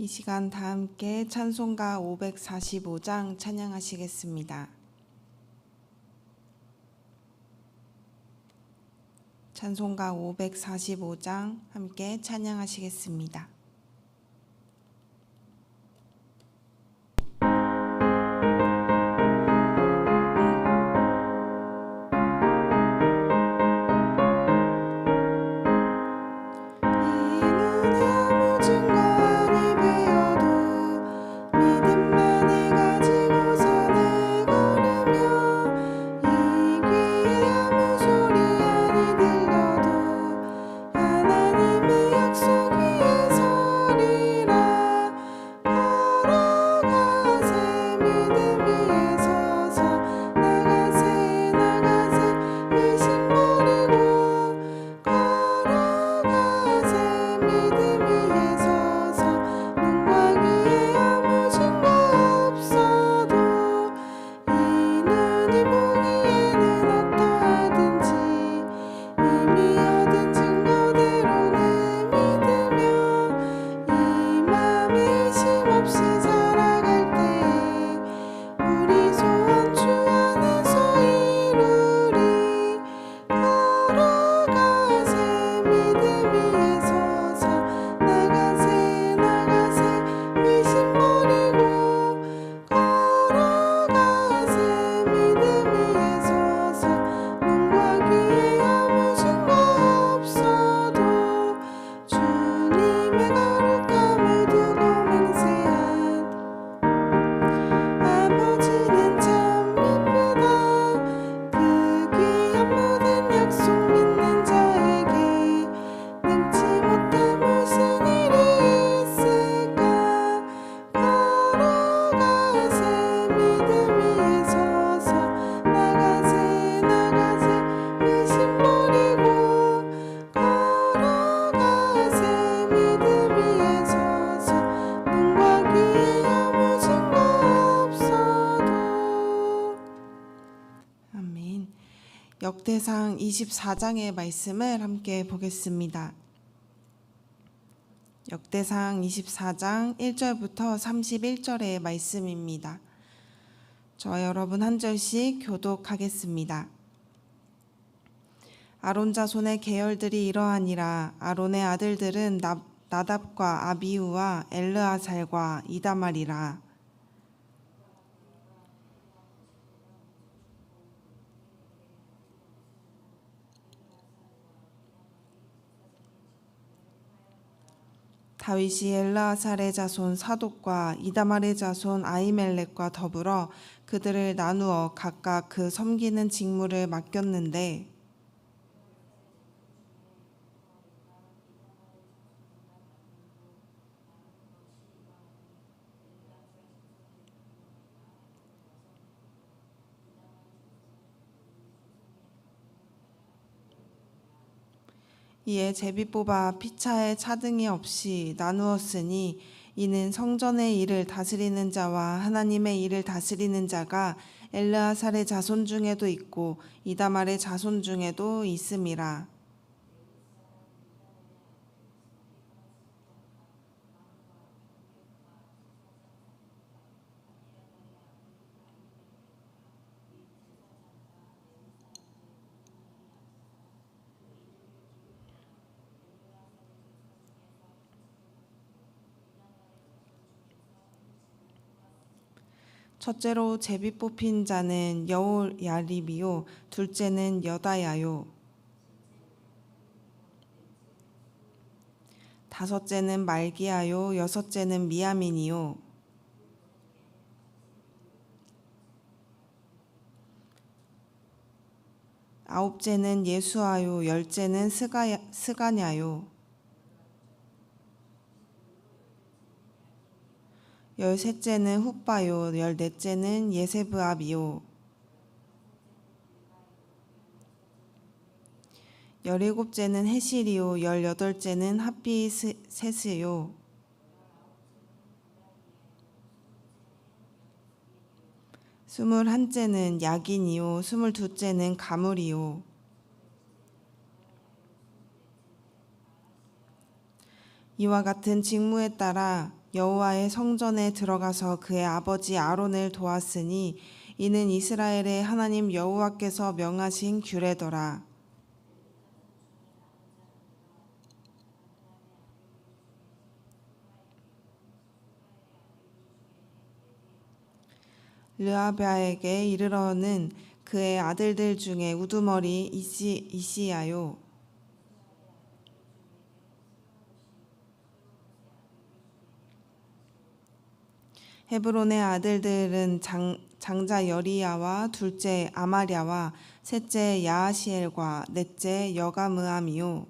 이 시간 다 함께 찬송가 545장 찬양하시겠습니다. 찬송가 545장 함께 찬양하시겠습니다. 역대상 24장의 말씀을 함께 보겠습니다. 역대상 24장 1절부터 31절의 말씀입니다. 저 여러분 한 절씩 교독하겠습니다. 아론 자손의 계열들이 이러하니라 아론의 아들들은 나, 나답과 아비우와 엘르아살과 이다말이라 다윗이 엘라살의 자손 사독과 이다말의 자손 아이멜렉과 더불어 그들을 나누어 각각 그 섬기는 직무를 맡겼는데 이에 제비 뽑아 피차에 차등이 없이 나누었으니 이는 성전의 일을 다스리는 자와 하나님의 일을 다스리는 자가 엘르아살의 자손 중에도 있고 이다말의 자손 중에도 있음이라. 첫째로 제비 뽑힌 자는 여호야립이요 둘째는 여다야요. 다섯째는 말기야요 여섯째는 미야민이요. 아홉째는 예수아요 열째는 스가 스가냐요 열셋째는 훗바요 열넷째는 예세브압이요. 열일곱째는 해실이요 열여덟째는 합비세스요. 스물한째는 야긴이요 스물두째는 가물이요. 이와 같은 직무에 따라 여호와의 성전에 들어가서 그의 아버지 아론을 도왔으니 이는 이스라엘의 하나님 여호와께서 명하신 규례더라. 르아비아에게 이르러는 그의 아들들 중에 우두머리 이시, 이시야요. 헤브론의 아들들은 장, 장자 여리야와 둘째 아마랴와 셋째 야하시엘과 넷째 여가므암이요.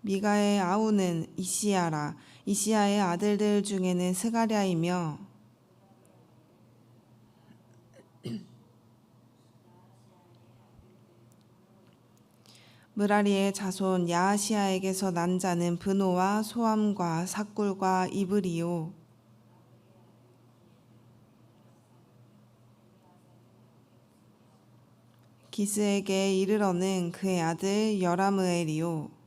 미가의 아우는 이시야라. 이시야의 아들들 중에는 스가랴이며 무라리의 자손 야하시아에게서 난 자는 브노와 소암과 사꿀과 이브리요. 기스에게 이르러는 그의 아들 여라무엘이요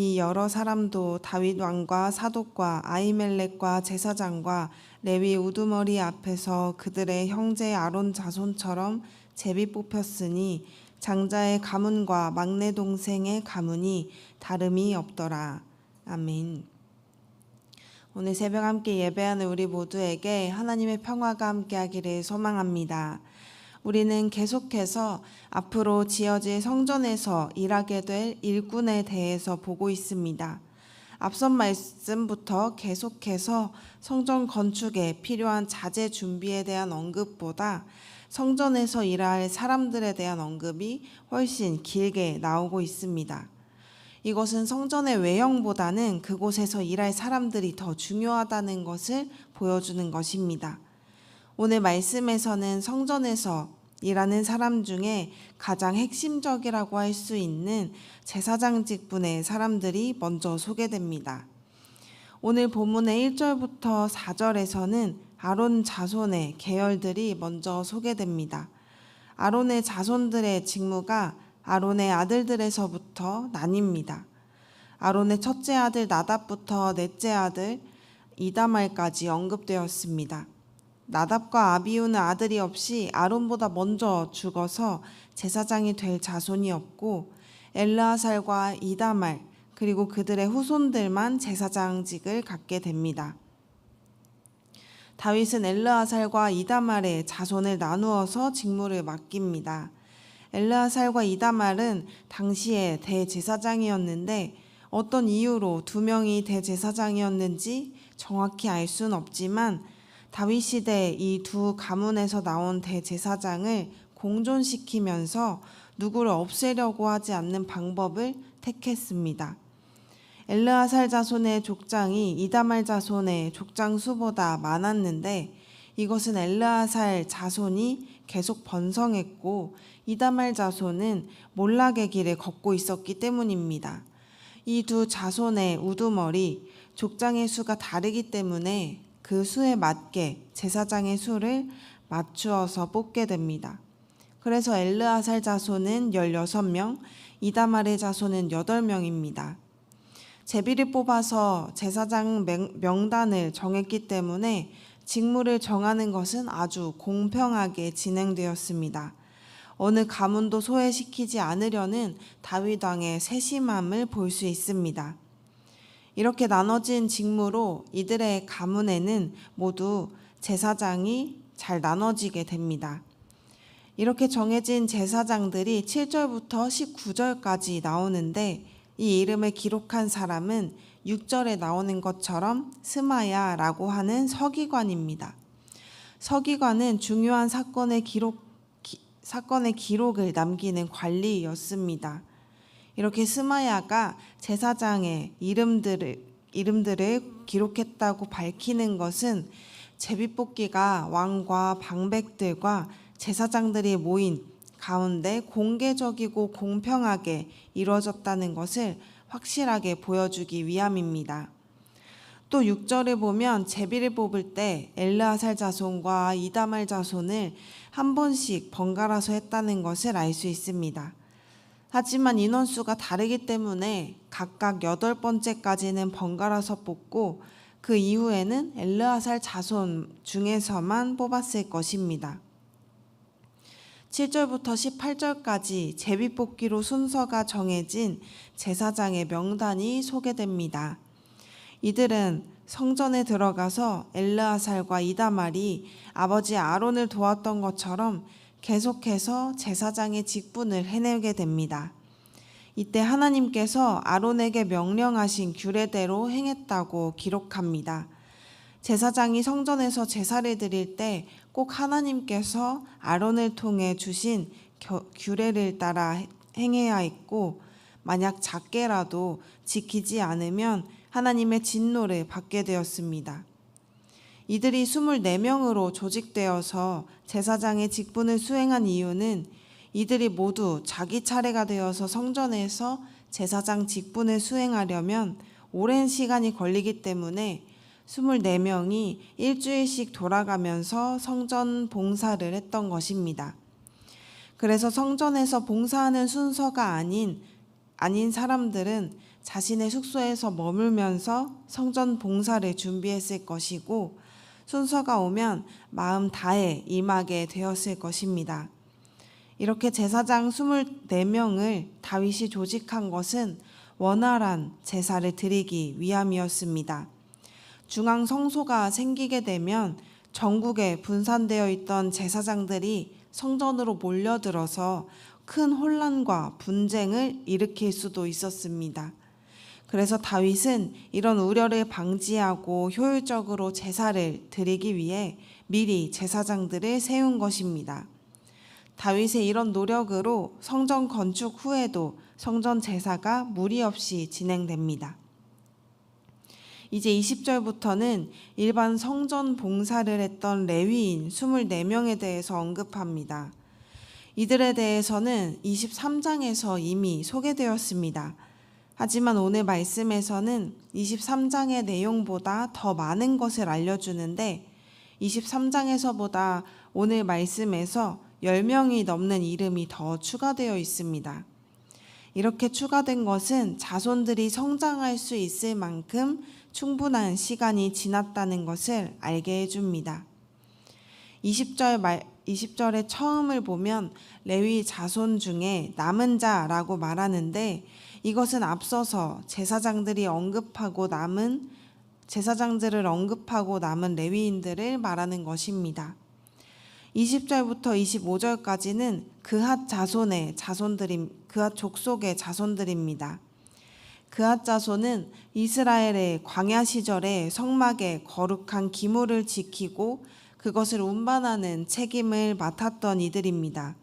이 여러 사람도 다윗 왕과 사독과 아이멜렉과 제사장과 레위 우두머리 앞에서 그들의 형제 아론 자손처럼 제비 뽑혔으니 장자의 가문과 막내 동생의 가문이 다름이 없더라. 아멘. 오늘 새벽 함께 예배하는 우리 모두에게 하나님의 평화가 함께하기를 소망합니다. 우리는 계속해서 앞으로 지어질 성전에서 일하게 될 일꾼에 대해서 보고 있습니다. 앞선 말씀부터 계속해서 성전 건축에 필요한 자재 준비에 대한 언급보다 성전에서 일할 사람들에 대한 언급이 훨씬 길게 나오고 있습니다. 이것은 성전의 외형보다는 그곳에서 일할 사람들이 더 중요하다는 것을 보여주는 것입니다. 오늘 말씀에서는 성전에서 일하는 사람 중에 가장 핵심적이라고 할 수 있는 제사장 직분의 사람들이 먼저 소개됩니다. 오늘 본문의 1절부터 4절에서는 아론 자손의 계열들이 먼저 소개됩니다. 아론의 자손들의 직무가 아론의 아들들에서부터 나뉩니다. 아론의 첫째 아들 나답부터 넷째 아들 이다말까지 언급되었습니다. 나답과 아비우는 아들이 없이 아론보다 먼저 죽어서 제사장이 될 자손이 없고 엘르아살과 이다말 그리고 그들의 후손들만 제사장직을 갖게 됩니다. 다윗은 엘르아살과 이다말의 자손을 나누어서 직무를 맡깁니다. 엘르아살과 이다말은 당시에 대제사장이었는데 어떤 이유로 두 명이 대제사장이었는지 정확히 알 수는 없지만 다윗 시대 이 두 가문에서 나온 대제사장을 공존시키면서 누구를 없애려고 하지 않는 방법을 택했습니다. 엘르아살 자손의 족장이 이다말 자손의 족장 수보다 많았는데 이것은 엘르아살 자손이 계속 번성했고 이다말 자손은 몰락의 길을 걷고 있었기 때문입니다. 이 두 자손의 우두머리, 족장의 수가 다르기 때문에 그 수에 맞게 제사장의 수를 맞추어서 뽑게 됩니다. 그래서 엘르아살 자손은 16명, 이다말의 자손은 8명입니다. 제비를 뽑아서 제사장 명단을 정했기 때문에 직무를 정하는 것은 아주 공평하게 진행되었습니다. 어느 가문도 소외시키지 않으려는 다윗 왕의 세심함을 볼 수 있습니다. 이렇게 나눠진 직무로 이들의 가문에는 모두 제사장이 잘 나눠지게 됩니다. 이렇게 정해진 제사장들이 7절부터 19절까지 나오는데 이 이름을 기록한 사람은 6절에 나오는 것처럼 스마야라고 하는 서기관입니다. 서기관은 중요한 사건의 기록 기, 사건의 기록을 남기는 관리였습니다. 이렇게 스마야가 제사장의 이름들을 이름들을 기록했다고 밝히는 것은 제비뽑기가 왕과 방백들과 제사장들이 모인 가운데 공개적이고 공평하게 이루어졌다는 것을 확실하게 보여주기 위함입니다. 또 6절에 보면 제비를 뽑을 때 엘르아살 자손과 이다말 자손을 한 번씩 번갈아서 했다는 것을 알 수 있습니다. 하지만 인원수가 다르기 때문에 각각 여덟 번째까지는 번갈아서 뽑고 그 이후에는 엘르아살 자손 중에서만 뽑았을 것입니다. 7절부터 18절까지 제비뽑기로 순서가 정해진 제사장의 명단이 소개됩니다. 이들은 성전에 들어가서 엘르아살과 이다말이 아버지 아론을 도왔던 것처럼 계속해서 제사장의 직분을 해내게 됩니다. 이때 하나님께서 아론에게 명령하신 규례대로 행했다고 기록합니다. 제사장이 성전에서 제사를 드릴 때 꼭 하나님께서 아론을 통해 주신 겨- 규례를 따라 행해야 했고 만약 작게라도 지키지 않으면 하나님의 진노를 받게 되었습니다. 이들이 24명으로 조직되어서 제사장의 직분을 수행한 이유는 이들이 모두 자기 차례가 되어서 성전에서 제사장 직분을 수행하려면 오랜 시간이 걸리기 때문에 24명이 일주일씩 돌아가면서 성전 봉사를 했던 것입니다. 그래서 성전에서 봉사하는 순서가 아닌 아닌 사람들은 자신의 숙소에서 머물면서 성전 봉사를 준비했을 것이고 순서가 오면 마음 다해 임하게 되었을 것입니다. 이렇게 제사장 24명을 다윗이 조직한 것은 원활한 제사를 드리기 위함이었습니다. 중앙 성소가 생기게 되면 전국에 분산되어 있던 제사장들이 성전으로 몰려들어서 큰 혼란과 분쟁을 일으킬 수도 있었습니다. 그래서 다윗은 이런 우려를 방지하고 효율적으로 제사를 드리기 위해 미리 제사장들을 세운 것입니다. 다윗의 이런 노력으로 성전 건축 후에도 성전 제사가 무리 없이 진행됩니다. 이제 20절부터는 일반 성전 봉사를 했던 레위인 24명에 대해서 언급합니다. 이들에 대해서는 23장에서 이미 소개되었습니다. 하지만 오늘 말씀에서는 23장의 내용보다 더 많은 것을 알려주는데 23장에서보다 오늘 말씀에서 10명이 넘는 이름이 더 추가되어 있습니다. 이렇게 추가된 것은 자손들이 성장할 수 있을 만큼 충분한 시간이 지났다는 것을 알게 해줍니다. 20절 말 20절의 처음을 보면 레위 자손 중에 남은 자라고 말하는데 이것은 앞서서 제사장들이 언급하고 남은 제사장들을 언급하고 남은 레위인들을 말하는 것입니다. 20절부터 25절까지는 그핫 자손의 자손들임 그핫 족속의 자손들입니다. 그핫 자손은 이스라엘의 광야 시절에 성막에 거룩한 기물을 지키고 그것을 운반하는 책임을 맡았던 이들입니다.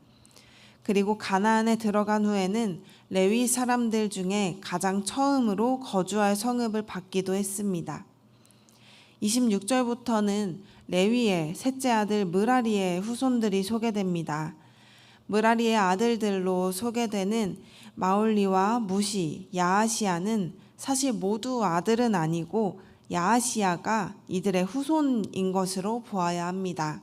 그리고 가나안에 들어간 후에는 레위 사람들 중에 가장 처음으로 거주할 성읍을 받기도 했습니다. 26절부터는 레위의 셋째 아들 무라리의 후손들이 소개됩니다. 무라리의 아들들로 소개되는 마올리와 무시, 야하시아는 사실 모두 아들은 아니고 야하시아가 이들의 후손인 것으로 보아야 합니다.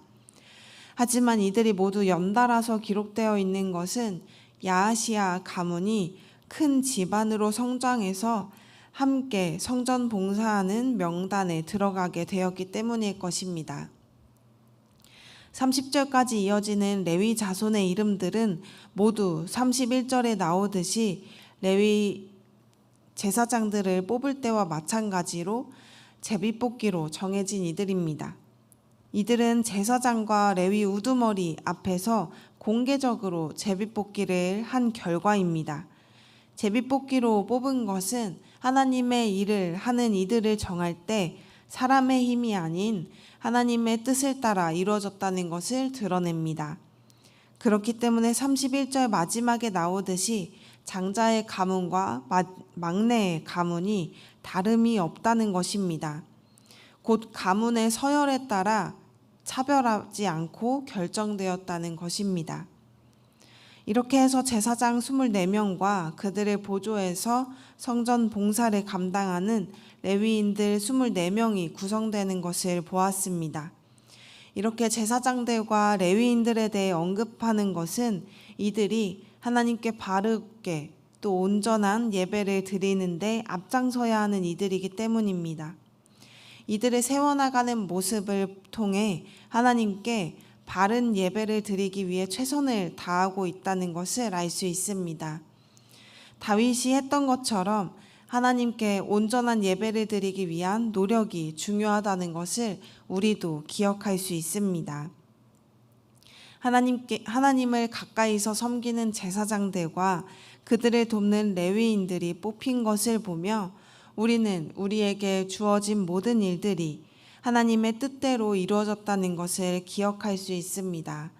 하지만 이들이 모두 연달아서 기록되어 있는 것은 야하시아 가문이 큰 집안으로 성장해서 함께 성전 봉사하는 명단에 들어가게 되었기 때문일 것입니다. 30절까지 이어지는 레위 자손의 이름들은 모두 31절에 나오듯이 레위 제사장들을 뽑을 때와 마찬가지로 제비뽑기로 정해진 이들입니다. 이들은 제사장과 레위 우두머리 앞에서 공개적으로 제비뽑기를 한 결과입니다. 제비뽑기로 뽑은 것은 하나님의 일을 하는 이들을 정할 때 사람의 힘이 아닌 하나님의 뜻을 따라 이루어졌다는 것을 드러냅니다. 그렇기 때문에 31절 마지막에 나오듯이 장자의 가문과 막내의 가문이 다름이 없다는 것입니다. 곧 가문의 서열에 따라 차별하지 않고 결정되었다는 것입니다. 이렇게 해서 제사장 24명과 그들의 보조에서 성전 봉사를 감당하는 레위인들 24명이 구성되는 것을 보았습니다. 이렇게 제사장들과 레위인들에 대해 언급하는 것은 이들이 하나님께 바르게 또 온전한 예배를 드리는데 앞장서야 하는 이들이기 때문입니다. 이들을 세워나가는 모습을 통해 하나님께 바른 예배를 드리기 위해 최선을 다하고 있다는 것을 알 수 있습니다. 다윗이 했던 것처럼 하나님께 온전한 예배를 드리기 위한 노력이 중요하다는 것을 우리도 기억할 수 있습니다. 하나님께 하나님을 가까이서 섬기는 제사장들과 그들을 돕는 레위인들이 뽑힌 것을 보며 우리는 우리에게 주어진 모든 일들이 하나님의 뜻대로 이루어졌다는 것을 기억할 수 있습니다.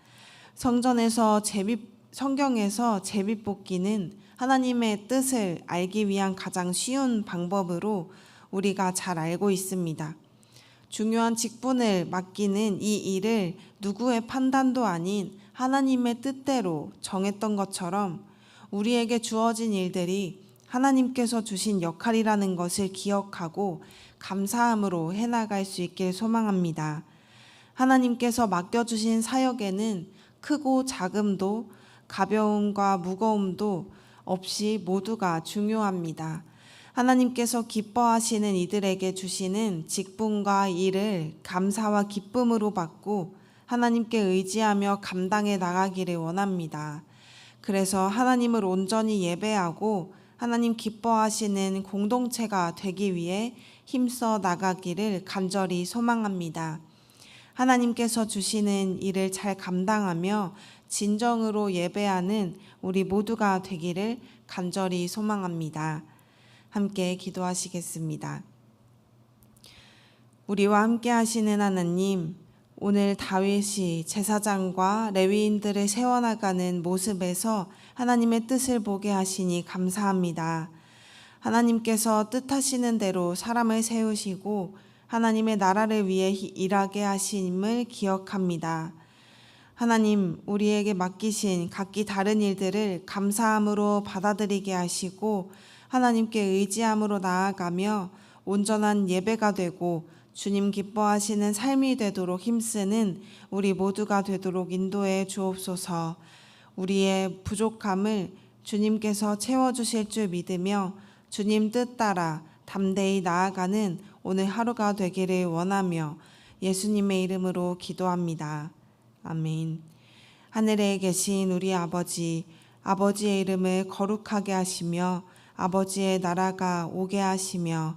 성전에서 제비 성경에서 제비 뽑기는 하나님의 뜻을 알기 위한 가장 쉬운 방법으로 우리가 잘 알고 있습니다. 중요한 직분을 맡기는 이 일을 누구의 판단도 아닌 하나님의 뜻대로 정했던 것처럼 우리에게 주어진 일들이 하나님께서 주신 역할이라는 것을 기억하고 감사함으로 해나갈 수 있길 소망합니다. 하나님께서 맡겨주신 사역에는 크고 작음도 가벼움과 무거움도 없이 모두가 중요합니다. 하나님께서 기뻐하시는 이들에게 주시는 직분과 일을 감사와 기쁨으로 받고 하나님께 의지하며 감당해 나가기를 원합니다. 그래서 하나님을 온전히 예배하고 하나님 기뻐하시는 공동체가 되기 위해 힘써 나가기를 간절히 소망합니다. 하나님께서 주시는 일을 잘 감당하며 진정으로 예배하는 우리 모두가 되기를 간절히 소망합니다. 함께 기도하시겠습니다. 우리와 함께 하시는 하나님, 오늘 다윗이 제사장과 레위인들을 세워나가는 모습에서 하나님의 뜻을 보게 하시니 감사합니다. 하나님께서 뜻하시는 대로 사람을 세우시고 하나님의 나라를 위해 일하게 하심을 기억합니다. 하나님, 우리에게 맡기신 각기 다른 일들을 감사함으로 받아들이게 하시고 하나님께 의지함으로 나아가며 온전한 예배가 되고 주님 기뻐하시는 삶이 되도록 힘쓰는 우리 모두가 되도록 인도해 주옵소서. 우리의 부족함을 주님께서 채워주실 줄 믿으며 주님 뜻 따라 담대히 나아가는 오늘 하루가 되기를 원하며 예수님의 이름으로 기도합니다. 아멘. 하늘에 계신 우리 아버지, 아버지의 이름을 거룩하게 하시며 아버지의 나라가 오게 하시며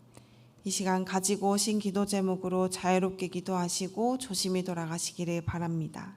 이 시간 가지고 오신 기도 제목으로 자유롭게 기도하시고 조심히 돌아가시기를 바랍니다.